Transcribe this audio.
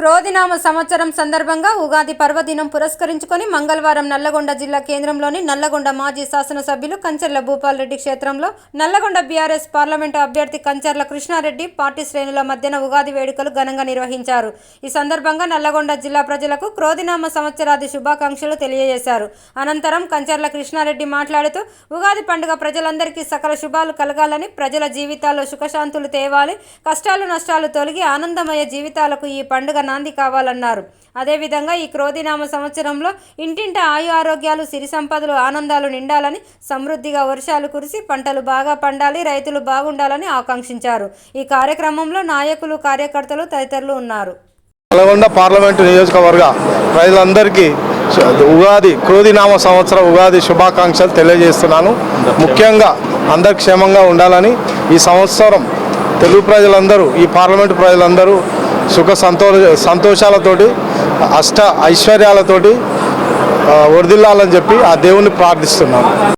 క్రోధినామ సంవత్సరం సందర్భంగా ఉగాది పర్వదినం పురస్కరించుకొని మంగళవారం నల్లగొండ జిల్లా కేంద్రంలోని నల్లగొండ మాజీ శాసనసభ్యులు కంచర్ల భూపాల్ రెడ్డి క్షేత్రంలో నల్లగొండ బీఆర్ఎస్ పార్లమెంటు అభ్యర్థి కంచర్ల కృష్ణారెడ్డి పార్టీ శ్రేణుల మధ్యన ఉగాది వేడుకలు ఘనంగా నిర్వహించారు. ఈ సందర్భంగా నల్లగొండ జిల్లా ప్రజలకు క్రోధినామ సంవత్సరాది శుభాకాంక్షలు తెలియజేశారు. అనంతరం కంచర్ల కృష్ణారెడ్డి మాట్లాడుతూ ఉగాది పండుగ ప్రజలందరికీ సకల శుభాలు కలగాలని ప్రజల జీవితాల్లో సుఖశాంతులు తేవాలి కష్టాలు నష్టాలు తొలగి ఆనందమయ జీవితాలకు ఈ పండుగ నాంది కావాలన్నారు. అదేవిధంగా ఈ క్రోధినామ సంవత్సరంలో ఇంటింట ఆయు ఆరోగ్యాలు సిరి సంపదలు ఆనందాలు నిండాలని సమృద్ధిగా వర్షాలు కురిసి పంటలు బాగా పండాలి రైతులు బాగుండాలని ఆకాంక్షించారు. ఈ కార్యక్రమంలో నాయకులు కార్యకర్తలు తదితరులు ఉన్నారు. నల్గొండ పార్లమెంటు నియోజకవర్గ ప్రజలందరికీ ఉగాది క్రోధినామ సంవత్సర ఉగాది శుభాకాంక్షలు తెలియజేస్తున్నాను. ముఖ్యంగా అందరు క్షేమంగా ఉండాలని ఈ సంవత్సరం తెలుగు ప్రజలందరూ ఈ పార్లమెంటు ప్రజలందరూ సుఖ సంతో సంతోషాలతోటి అష్ట ఐశ్వర్యాలతోటి ఆ, చెప్పి ఆ దేవుణ్ణి ప్రార్థిస్తున్నాను.